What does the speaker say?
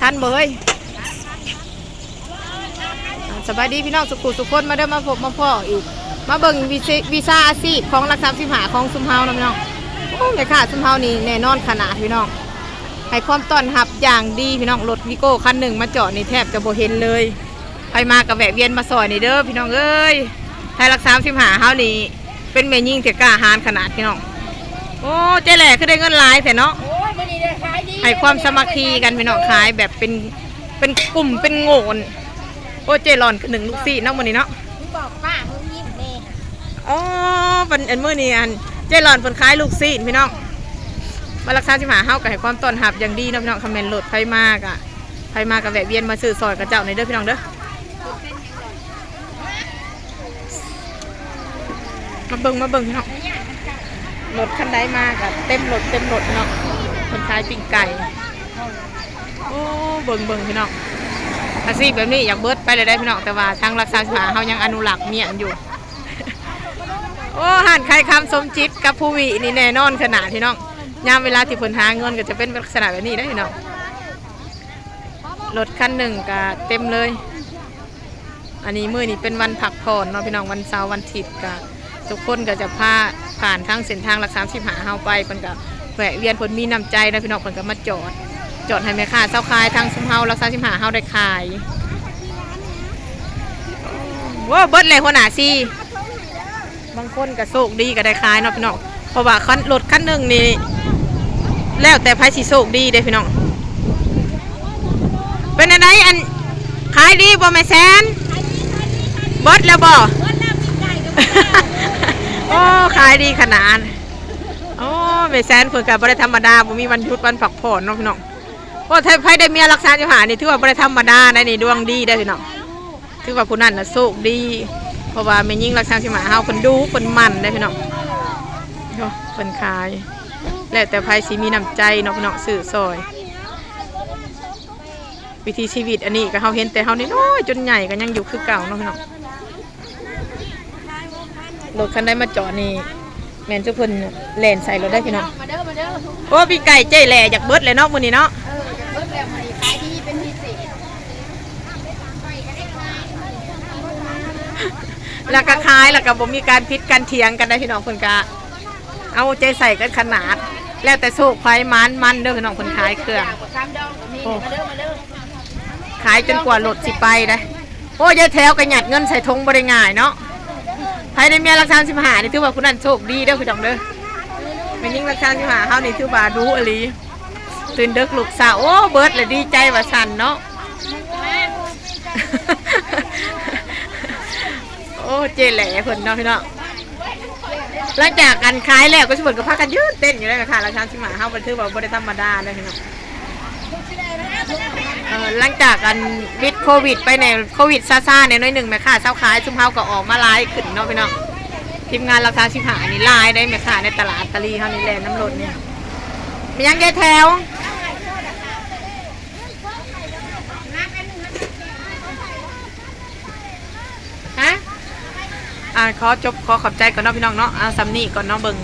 ท่านเบยอ่าสบายดีพี่น้องสุขุสุขคนมาเด้อมาพบมาพ่ออีก มาเบิ่งวีซ่าอาชีพของรักษาสิมหาของซุมเฮานะพี่น้องโอ้ยค่ะซุมเฮานี่แน่นอนขนาดพี่น้องให้ความต้อนรับอย่างดีพี่น้องรถวิโก้คันหนึ่งมาจอดนี่แทบจะบ่เห็นเลยใครมากับแวะเวียนมาซอยนี่เด้อพี่น้องเอ้ยไทยรักษาสิมหาเฮานี่เป็นแม่ยิ่งเถกล้าหาญขนาดพี่น้อง โอ้เจ๊แหล่คือได้เงินหลายแต่เนาะโอ้ ยวันนี้ได้ขายดีให้ความสามัคคีกันพี่น้องขายแบบเป็นเป็นกลุ่มเป็นโงนโอ้เจรอนคือหนึ่งลูกซี่เนาะมื้อนี้เนาะมึงบอกป้ามึงยิ้มแม่อ๋อเป็นอันมื้อนี้อันเจรอนเพิ่นขายลูกซี่พี่น้องมารักษาสิมาเฮาก็ให้ความต้อนรับอย่างดีเนาะพี่น้องคอมเมนต์โหลดไผมากอะไผมากก็แวะเวียนมาซื้อซอยกับเจ้าในเด้อพี่น้องเด้อมาเบิ่งมาเบิ่งพี่น้องรถคันใดมากอะเต็มรถเต็มรถพี่น้อง คนขายปิ้งไก่ โอ้เบิ่งเบิ่งพี่น้องอาชีพแบบนี้อยากเบิดไปเลยได้พี่น้องแต่ว่าทางรักษาสาเขายังอนุรักษ์เมียนอยู่ โอ้หันใครคำสมจิตกับภูวินี่แน่นอนขนาดพี่น้องยามเวลาที่ผลหาเงินก็จะเป็นลักษณะแบบนี้ได้พี่น้องรถคันหนึ่งก็เต็มเลย อันนี้มือนี้เป็นวันพักผ่อนเนาะพี่น้องวันเสาร์วันอาทิตย์ก็ทุกคนก็จะพาผ่านทางเส้นทางรักษาสิบหาเฮาไปเพิ่นก็ แวะเวียนเพิ่นมีน้ำใจนะพี่น้องเพิ่นก็มาจอด จอดให้แม่ค้าเจ้าขายทางซุมเฮารักษาสิมหาเฮาได้ขายว้าเบิดเลยหัวหน้าซีบางคนก็โชคดีก็ได้ขายเนาะพี่น้องเพราะว่าคันรถคันหนึ่งนี่แล้วแต่ไผสิโชคดีเด้อพี่น้องเป็นอะไรอันขายดีบ่แม่แสนเบิดแล้วบ่เมื่อน้ำกินไก่ก็โอ้ขายดีขนาดโอ้ แม่แสนเพิ่นก็บ่ได้ธรรมดาบ่มีวันหยุดวันพักผ่อนเนาะพี่น้องโอ้ไทยไพ่ได้เมียรักษาอยู่หานี่ถือว่าบ่ได้ธรรมดาได้นี่ดวงดีได้พี่น้องถือว่าผู้นั้นน่ะโชคดี เพราะว่าแม่ยิ่งรักษาสิมาเฮาเพิ่นดูเพิ่นมันได้พี่น้องโอ้เพิ่นขาย แล้วแต่ไผสิมีน้ำใจเนาะพี่น้องซื้อซอย วิธีชีวิตอันนี้ก็เฮาเห็นแต่เฮานี่น้อยจนใหญ่ก็ยังอยู่คือเก่าเนาะพี่น้องรถคันใดมาจอดนี่ แม่นทุกเพิ่นแล่นใส่รถได้พี่น้องมาเด้อมาเด้อโอ้พี่ไก่เจ๊แหล่อยากเบิดเลยเนาะมื้อนี้เนาะเออจะเบิดแล้วมันขายดีเป็นพิเศษแล้วก็คล้ายแล้วก็บ่มีการพิษการเถียงกันได้พี่น้องคนกะเอาใจใส่กันขนาด แล้วแต่โชคไฟมันมันเด้อพี่น้องคนขายเครื่องคำดองก็มีมาเด้อมาเด้อขายจนกว่ารถสิไปได้โอ้ยายแถวก็หยัดเงินใส่ธงบ่ได้ง่ายเนาะ ภายในเมียรักษาสิมหานี่ถือว่าคุณนั่นโชคดีเด้อพี่น้องเด้อเป็นยิ่งรักษาสิมหาเฮานี่ถือว่ารู้อลีตื่นเด็กลูกสาวโอ้เบิร์ดเลยดีใจว่าสันเนาะโอ้เจแหล่เพิ่นเนาะพี่น้องหลังจากกันขายแล้วก็สมบูรณ์ก็พากันยืดเต้นอยู่ได้ไหมคะราคาสิมาเฮาบันทึกว่าบ่ได้ธรรมดาเลยพี่น้อง เออหลังจากกันวิดโควิด ไปในโควิดซาซาเนี่ยน้อยหนึ่งแม่ค่ะเช้าขายชุมเฮาก็ออกมาไลฟ์ขึ้นเนาะพี่น้องทีมงานราคาสิบหายนี่ไลฟ์ได้แม่ค่ะในตลาดตะลีเฮานี่แลน้ำรถเนี่ยมียังแกแถวฮะอ่าขอจบขอขอบใจก่อนเนาะพี่น้องเนาะอ่าซัมนี่ก่อนเนาะเบิ่ง